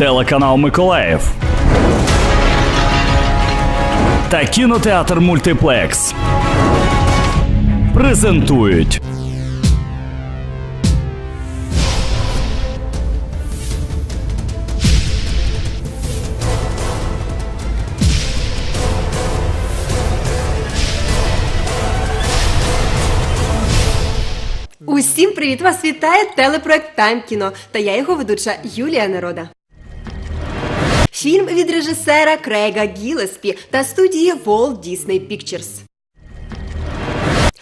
телеканал Миколаїв та кінотеатр Мультиплекс презентують. Усім привіт! Вас вітає телепроект Тайм кіно та я його ведуча Юлія Нерода. Фільм від режисера Крейга Гілеспі та студії Walt Disney Pictures.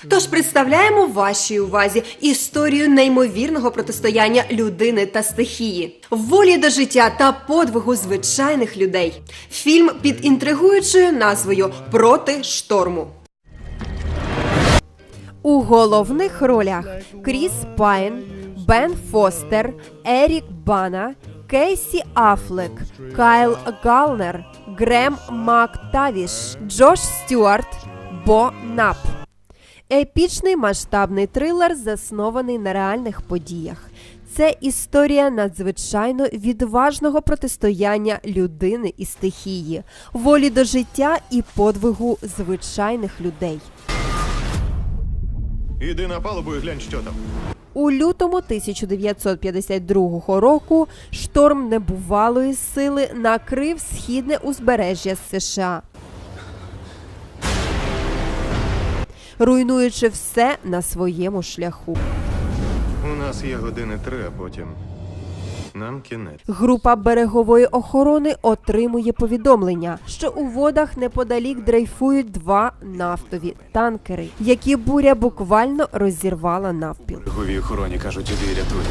Тож представляємо вашій увазі історію неймовірного протистояння людини та стихії, волі до життя та подвигу звичайних людей. Фільм під інтригуючою назвою Проти шторму. У головних ролях Кріс Пайн, Бен Фостер, Ерік Бана, Кейсі Афлек, Кайл Галнер, Грем Мактавіш, Джош Стюарт, Бо Нап. Епічний масштабний трилер, заснований на реальних подіях. Це історія надзвичайно відважного протистояння людини і стихії, волі до життя і подвигу звичайних людей. Іди на палубу і глянь, що там. У лютому 1952 року шторм небувалої сили накрив східне узбережжя США. Руйнуючи все на своєму шляху. У нас є години три, а потім нам кінець. Група берегової охорони отримує повідомлення, що у водах неподалік дрейфують два нафтові танкери, які буря буквально розірвала навпіл. Гові охороні кажуть, іди рятуй.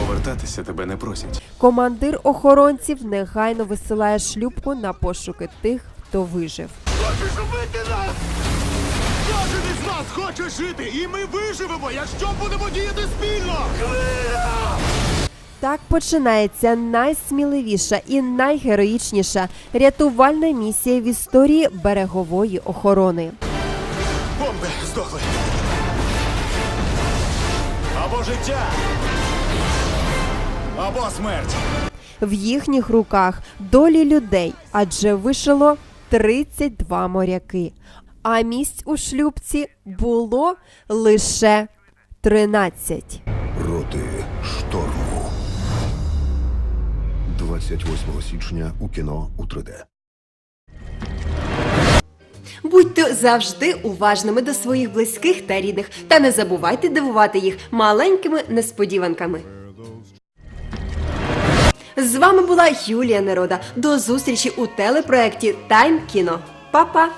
Повертатися тебе не просять. Командир охоронців негайно висилає шлюпку на пошуки тих, хто вижив. Хочеш убити нас? Кожен із нас хоче жити, і ми виживемо, якщо будемо діяти спільно! Так починається найсміливіша і найгероїчніша рятувальна місія в історії берегової охорони. Бомби здохли. Або життя. Або смерть. В їхніх руках долі людей, адже вишило 32 моряки. А місць у шлюбці було лише 13. 28 січня у кіно у 3D. Будьте завжди уважними до своїх близьких та рідних, та не забувайте дивувати їх маленькими несподіванками. З вами була Юлія Нерода. До зустрічі у телепроекті Тайм кіно. Па-па!